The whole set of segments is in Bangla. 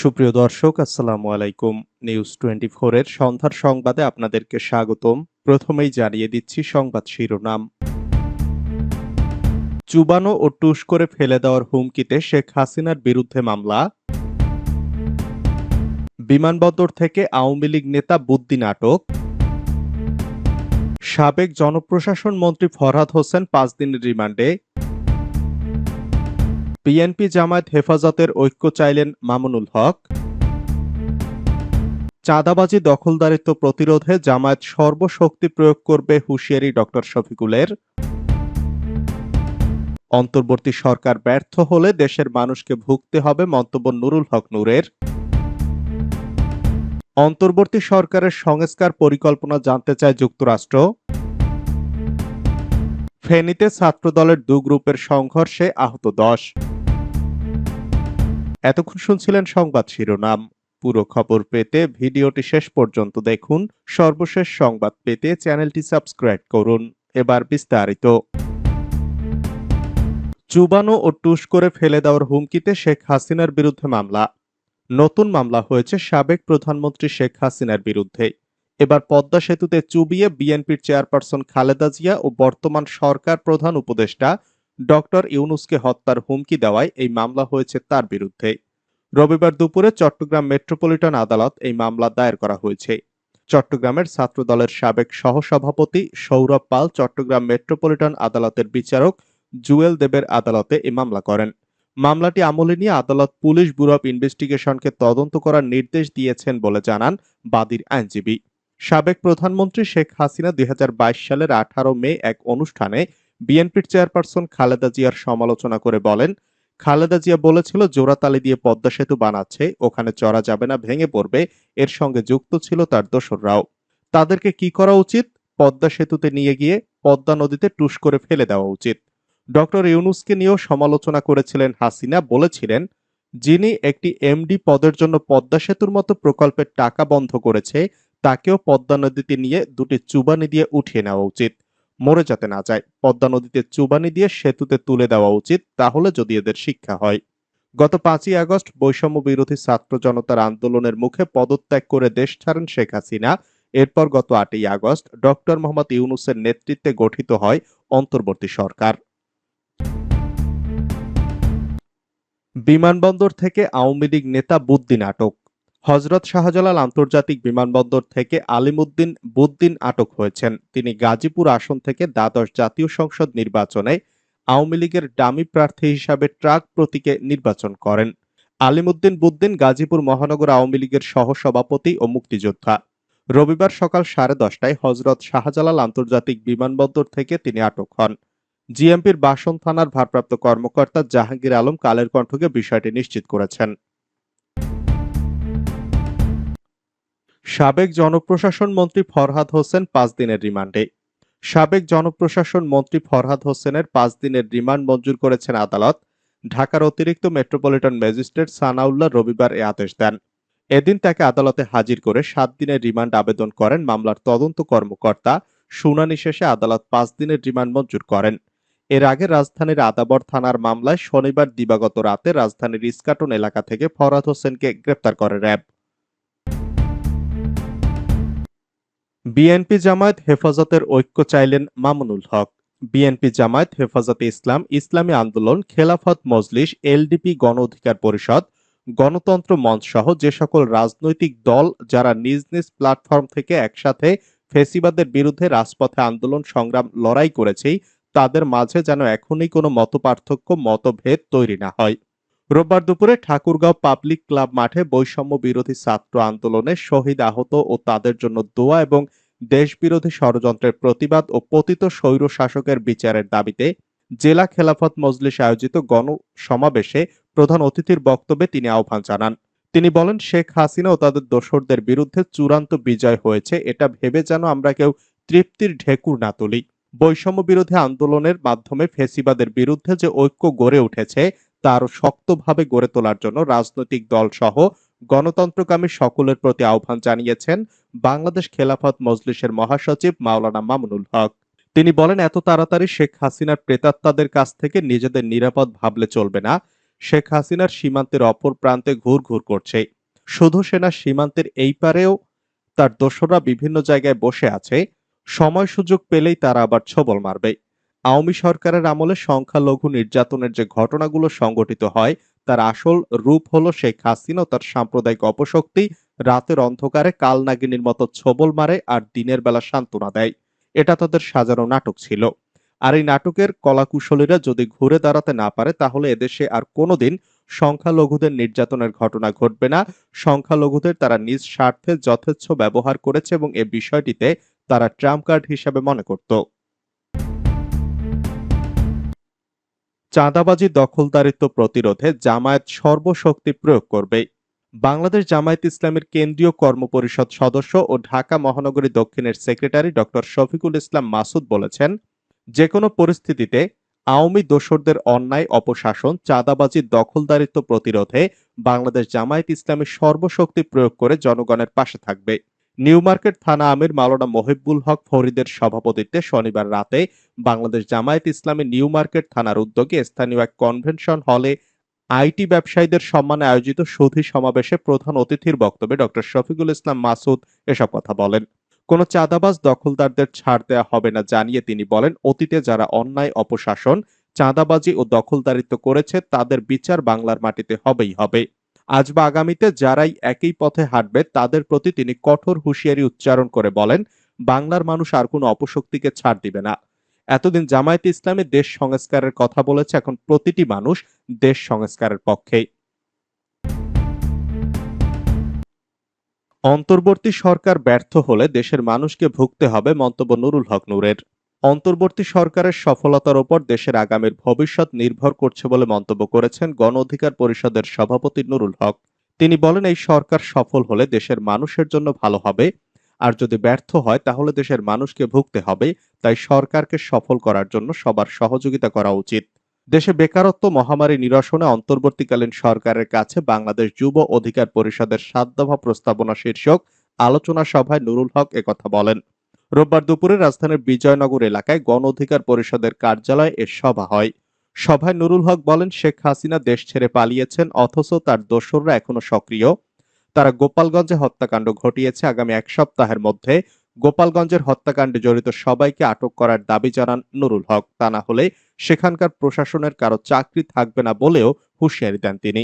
সুপ্রিয় দর্শক, আসসালামু আলাইকুম। নিউজ টোয়েন্টি এর সন্ধ্যার সংবাদে আপনাদেরকে স্বাগতম। প্রথমেই জানিয়ে দিচ্ছি সংবাদ শিরোনাম। চুবানো ও টুস করে ফেলে দেওয়ার হুমকিতে শেখ হাসিনার বিরুদ্ধে মামলা। বিমানবন্দর থেকে আওয়ামী লীগ নেতা বুদ্দিন আটক সাবেক জনপ্রশাসন মন্ত্রী ফরহাদ হোসেন পাঁচ দিনের রিমান্ডে। বিএনপি জামায়াত হেফাজতের ঐক্য চাইলেন মামুনুল হক। চাঁদাবাজি দখলদারিত্ব প্রতিরোধে জামায়াত সর্বশক্তি প্রয়োগ করবে হুঁশিয়ারি ডক্টর শফিকুলের। অন্তর্বর্তী সরকার ব্যর্থ হলে দেশের মানুষকে ভুগতে হবে মন্তব্য নুরুল হক নূরের। অন্তর্বর্তী সরকারের সংস্কার পরিকল্পনা জানতে চায় যুক্তরাষ্ট্র। ফেনীতে ছাত্রদলের দু গ্রুপের সংঘর্ষে আহত দশ। এতক্ষণ শুনছিলেন সংবাদ শিরোনাম। পুরো খবর পেতে ভিডিওটি শেষ পর্যন্ত দেখুন। সর্বশেষ সংবাদ পেতে চ্যানেলটি সাবস্ক্রাইব করুন। এবার বিস্তারিত। চুবানো ও টুস করে ফেলে দেওয়ার হুমকিতে শেখ হাসিনার বিরুদ্ধে মামলা। নতুন মামলা হয়েছে সাবেক প্রধানমন্ত্রী শেখ হাসিনার বিরুদ্ধে। এবার পদ্মা সেতুতে চুবিয়ে বিএনপির চেয়ারপারসন খালেদা জিয়া ও বর্তমান সরকার প্রধান উপদেষ্টা ডক্টর ইউনুসকে হত্যার হুমকি দেওয়ায় এই মামলা হয়েছে তার বিরুদ্ধে। রবিবার দুপুরে চট্টগ্রাম মেট্রোপলিটন আদালত এই মামলা দায়ের করা হয়েছে। চট্টগ্রামের ছাত্রদলের সাবেক সহসভাপতি সৌরভ পাল চট্টগ্রাম মেট্রোপলিটন আদালতের বিচারক জুয়েল দেবের আদালতে এই মামলা করেন। মামলাটি আমলে নিয়ে আদালত পুলিশ ব্যুরো অব ইনভেস্টিগেশনকে তদন্ত করার নির্দেশ দিয়েছেন বলে জানান বাদীর আইনজীবী। সাবেক প্রধানমন্ত্রী শেখ হাসিনা দুই হাজার বাইশ সালের আঠারো মে এক অনুষ্ঠানে বিএনপির চেয়ারপারসন খালেদা জিয়ার সমালোচনা করে বলেন, খালেদা জিয়া বলেছিল জোড়াতালি দিয়ে পদ্মা সেতু বানাচ্ছে, ওখানে চড়া যাবে না, ভেঙে পড়বে, এর সঙ্গে যুক্ত ছিল তার দোসররাও। তাদেরকে কি করা উচিত? পদ্মা সেতুতে নিয়ে গিয়ে পদ্মা নদীতে টুস করে ফেলে দেওয়া উচিত। ডক্টর ইউনুসকে নিয়েও সমালোচনা করেছিলেন হাসিনা, বলেছিলেন, যিনি একটি এমডি পদের জন্য পদ্মা সেতুর মতো প্রকল্পের টাকা বন্ধ করেছে, তাকেও পদ্মা নদীতে নিয়ে দুটি চুবানি দিয়ে উঠিয়ে নেওয়া উচিত। মরে যাতে না যায়। পদ্মা নদীতে চুবানি দিয়ে সেতুতে তুলে দেওয়া উচিত, তাহলে যদি এদের শিক্ষা হয়। গত পাঁচই আগস্ট বৈষম্য বিরোধী ছাত্র জনতার আন্দোলনের মুখে পদত্যাগ করে দেশ ছাড়েন শেখ হাসিনা। এরপর গত আটই আগস্ট ডক্টর মোহাম্মদ ইউনুসের নেতৃত্বে গঠিত হয় অন্তর্বর্তী সরকার। বিমানবন্দর থেকে আওয়ামী লীগ নেতা বুদ্দিন আটক হজরত শাহজালাল আন্তর্জাতিক বিমানবন্দর থেকে আলিমুদ্দিন বুদ্দিন আটক হয়েছেন। তিনি গাজীপুর আসন থেকে দ্বাদশ জাতীয় সংসদ নির্বাচনে আওয়ামী লীগের ডামি প্রার্থী হিসাবে ট্রাক প্রতীকে নির্বাচন করেন। আলিমুদ্দিন বুদ্দিন গাজীপুর মহানগর আওয়ামী লীগের সহসভাপতি ও মুক্তিযোদ্ধা। রবিবার সকাল সাড়ে দশটায় হজরত শাহজালাল আন্তর্জাতিক বিমানবন্দর থেকে তিনি আটক হন। জিএমপির বাসন থানার ভারপ্রাপ্ত কর্মকর্তা জাহাঙ্গীর আলম কালের কণ্ঠকে বিষয়টি নিশ্চিত করেছেন। সাবেক জনপ্রশাসন মন্ত্রী ফরহাদ হোসেন পাঁচ দিনের রিমান্ডে। সাবেক জনপ্রশাসন মন্ত্রী ফরহাদ হোসেনের পাঁচ দিনের রিমান্ড মঞ্জুর করেছেন আদালত। ঢাকার অতিরিক্ত মেট্রোপলিটন ম্যাজিস্ট্রেট সানাউল্লাহ রবিবার এ আদেশ দেন। এদিন তাকে আদালতে হাজির করে সাত দিনের রিমান্ড আবেদন করেন মামলার তদন্ত কর্মকর্তা। শুনানি শেষে আদালত পাঁচ দিনের রিমান্ড মঞ্জুর করেন। এর আগে রাজধানীর আদাবর থানার মামলায় শনিবার দিবাগত রাতে রাজধানীর ইস্কাটন এলাকা থেকে ফরহাদ হোসেনকে গ্রেপ্তার করে র্যাব। বিএনপি জামায়াত হেফাজতের ঐক্য চাইলেন মামুনুল হক। বিএনপি জামায়াত হেফাজতে ইসলাম, ইসলামী আন্দোলন, খেলাফত মজলিস, এলডিপি গণ অধিকার পরিষদ, গণতন্ত্র মঞ্চ সহ যে সকল রাজনৈতিক দল যারা নিজ নিজ প্ল্যাটফর্ম থেকে একসাথে ফেসিবাদের বিরুদ্ধে রাজপথে আন্দোলন, সংগ্রাম, লড়াই করেছে তাদের মাঝে যেন এখনই কোনো মতপার্থক্য, মতভেদ তৈরি না হয়। রোববার দুপুরে ঠাকুরগাঁও পাবলিক ক্লাব মাঠে বৈষম্য বিরোধী ছাত্র আন্দোলনে শহীদ আহত ও তাদের জন্য দোয়া এবং দেশবিরোধী ষড়যন্ত্রের প্রতিবাদ ও পতিত স্বৈর শাসকের বিচারের দাবিতে জেলা খেলাফত মজলিস আয়োজিত গণ সমাবেশে প্রধান অতিথির বক্তব্যে তিনি আহ্বান জানান। তিনি বলেন, শেখ হাসিনা ও তাদের দোসরদের বিরুদ্ধে চূড়ান্ত বিজয় হয়েছে। এটা ভেবে যেন আমরা কেউ তৃপ্তির ঢেকুর না তুলি। বৈষম্য বিরোধী আন্দোলনের মাধ্যমে ফেসিবাদের বিরুদ্ধে যে ঐক্য গড়ে উঠেছে তা আরও শক্তভাবে গড়ে তোলার জন্য রাজনৈতিক দল সহ গণতন্ত্রকামী সকলের প্রতি আহ্বান জানিয়েছেন বাংলাদেশ খেলাফত মজলিসের মহাসচিব মাওলানা মামুনুল হক। তিনি বলেন, এত তাড়াতাড়ি শেখ হাসিনার প্রেতাত্মাদের কাছ থেকে নিজেদের নিরাপদ ভাবলে চলবে না। শেখ হাসিনার সীমান্তের অপর প্রান্তে ঘুর ঘুর করছে। শুধু সেনা সীমান্তের এই পারেও তার দোসররা বিভিন্ন জায়গায় বসে আছে। সময় সুযোগ পেলেই তারা আবার ছবল মারবে। আওয়ামী সরকারের আমলে সংখ্যালঘু নির্যাতনের যে ঘটনাগুলো সংগঠিত হয় তার আসল রূপ হলো শেখ হাসিনা তার সাম্প্রদায়িক অপশক্তি। রাতের অন্ধকারে কালনাগিনীর মতো ছবল মারে আর দিনের বেলা সান্ত্বনা দেয়। এটা তাদের সাজানো নাটক ছিল। আর এই নাটকের কলাকুশলীরা যদি ঘুরে দাঁড়াতে না পারে, তাহলে এদেশে আর কোনোদিন সংখ্যালঘুদের নির্যাতনের ঘটনা ঘটবে না। সংখ্যালঘুদের তারা নিজ স্বার্থে যথেচ্ছ ব্যবহার করেছে এবং এ বিষয়টিতে তারা ট্রাম্প কার্ড হিসাবে মনে করত। চাঁদাবাজি দখলদারিত্ব প্রতিরোধে জামায়াত সর্বশক্তি প্রয়োগ করবে। বাংলাদেশ জামায়াত ইসলামের কেন্দ্রীয় কর্মপরিষদ সদস্য ও ঢাকা মহানগরী দক্ষিণের সেক্রেটারি ডক্টর শফিকুল ইসলাম মাসুদ বলেছেন যে কোনো পরিস্থিতিতে আওয়ামী দোসরদের অন্যায় অপশাসন, চাঁদাবাজি দখলদারিত্ব প্রতিরোধে বাংলাদেশ জামায়াত ইসলামী সর্বশক্তি প্রয়োগ করে জনগণের পাশে থাকবে। নিউ মার্কেট থানা আমির মাওলানা মহিবুল হক ফরিদের সভাপতিত্বে শনিবার রাতে বাংলাদেশ জামায়াত ইসলামী নিউ মার্কেট থানার উদ্যোগে স্থানীয় এক কনভেনশন হলে আইটি ব্যবসায়ীদের সম্মানে আয়োজিত সুধী সমাবেশে প্রধান অতিথির বক্তব্যে ডক্টর শফিকুল ইসলাম মাসুদ এসব কথা বলেন। কোন চাঁদাবাজ দখলদারদের ছাড় দেওয়া হবে না জানিয়ে তিনি বলেন, অতীতে যারা অন্যায়, অপশাসন, চাঁদাবাজি ও দখলদারিত্ব করেছে, তাদের বিচার বাংলার মাটিতে হবেই হবে। আজ বা আগামীতে যারাই একই পথে হাঁটবে, তাদের প্রতি তিনি কঠোর হুঁশিয়ারি উচ্চারণ করে বলেন, বাংলার মানুষ আর কোনো অপশক্তিকে ছাড় দিবে না। এতদিন জামায়াত ইসলামী দেশ সংস্কারের কথা বলেছে, এখন প্রতিটি মানুষ দেশ সংস্কারের পক্ষেই। অন্তর্বর্তী সরকার ব্যর্থ হলে দেশের মানুষকে ভুগতে হবে মন্তব্য নুরুল হক নূরের। অন্তর্বর্তী সরকারের সফলতার ওপর দেশের আগামীর ভবিষ্যৎ নির্ভর করছে বলে মন্তব্য করেছেন গণ অধিকার পরিষদের সভাপতি নুরুল হক। তিনি বলেন, এই সরকার সফল হলে দেশের মানুষের জন্য ভালো হবে। আর যদি ব্যর্থ হয়, তাহলে দেশের মানুষকে ভুগতে হবে। তাই সরকারকে সফল করার জন্য সবার সহযোগিতা করা উচিত। দেশে বেকারত্ব মহামারী নিরসনে অন্তর্বর্তীকালীন সরকারের কাছে বাংলাদেশ যুব অধিকার পরিষদের দফা প্রস্তাবনা শীর্ষক আলোচনা সভায় নুরুল হক একথা বলেন। রোববার দুপুরে রাজধানীর বিজয়নগর এলাকায় গণ অধিকার পরিষদের কার্যালয়ে এ সভা হয়। সভায় নুরুল হক বলেন, শেখ হাসিনা দেশ ছেড়ে পালিয়েছেন, অথচ তার দোসররা এখনও সক্রিয়। তারা গোপালগঞ্জে হত্যাকাণ্ড ঘটিয়েছে আগামী এক সপ্তাহের মধ্যে। গোপালগঞ্জের হত্যাকাণ্ডে জড়িত সবাইকে আটক করার দাবি জানান নুরুল হক। তা না হলে সেখানকার প্রশাসনের কারও চাকরি থাকবে না বলেও হুঁশিয়ারি দেন তিনি।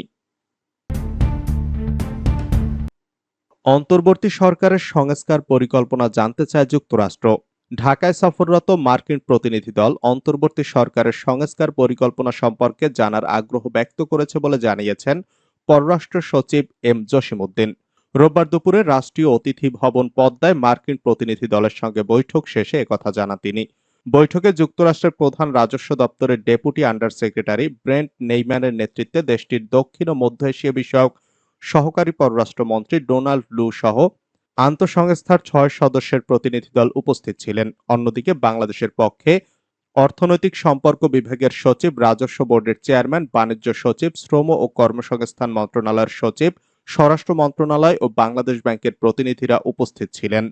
অন্তর্বর্তী সরকারের সংস্কার পরিকল্পনা জানতে চায় যুক্তরাষ্ট্র। ঢাকায় সফররত মার্কিন প্রতিনিধি দল অন্তর্বর্তী সরকারের সংস্কার পরিকল্পনা সম্পর্কে জানার আগ্রহ ব্যক্ত করেছে বলে জানিয়েছেন পররাষ্ট্র সচিব এম জসিমউদ্দিন। রোববার দুপুরে রাষ্ট্রীয় অতিথি ভবন পদ্মায় মার্কিন প্রতিনিধি দলের সঙ্গে বৈঠক শেষে একথা জানান তিনি। বৈঠকে যুক্তরাষ্ট্রের প্রধান রাজস্ব দপ্তরের ডেপুটি আন্ডার সেক্রেটারি ব্রেন্ট নেইম্যানের নেতৃত্বে দেশটির দক্ষিণ ও মধ্য এশিয়া বিষয়ক সহকারী পররাষ্ট্রমন্ত্রী ডোনাল্ড লু সহ আন্তঃসংস্থার ছয় সদস্যের প্রতিনিধি দল উপস্থিত ছিলেন। অন্যদিকে বাংলাদেশের পক্ষে অর্থনৈতিক সম্পর্ক বিভাগের সচিব, রাজস্ব বোর্ডের চেয়ারম্যান, বাণিজ্য সচিব, শ্রম ও কর্মসংস্থান মন্ত্রণালয়ের সচিব, স্বরাষ্ট্র মন্ত্রণালয় ও বাংলাদেশ ব্যাংকের প্রতিনিধিরা উপস্থিত ছিলেন।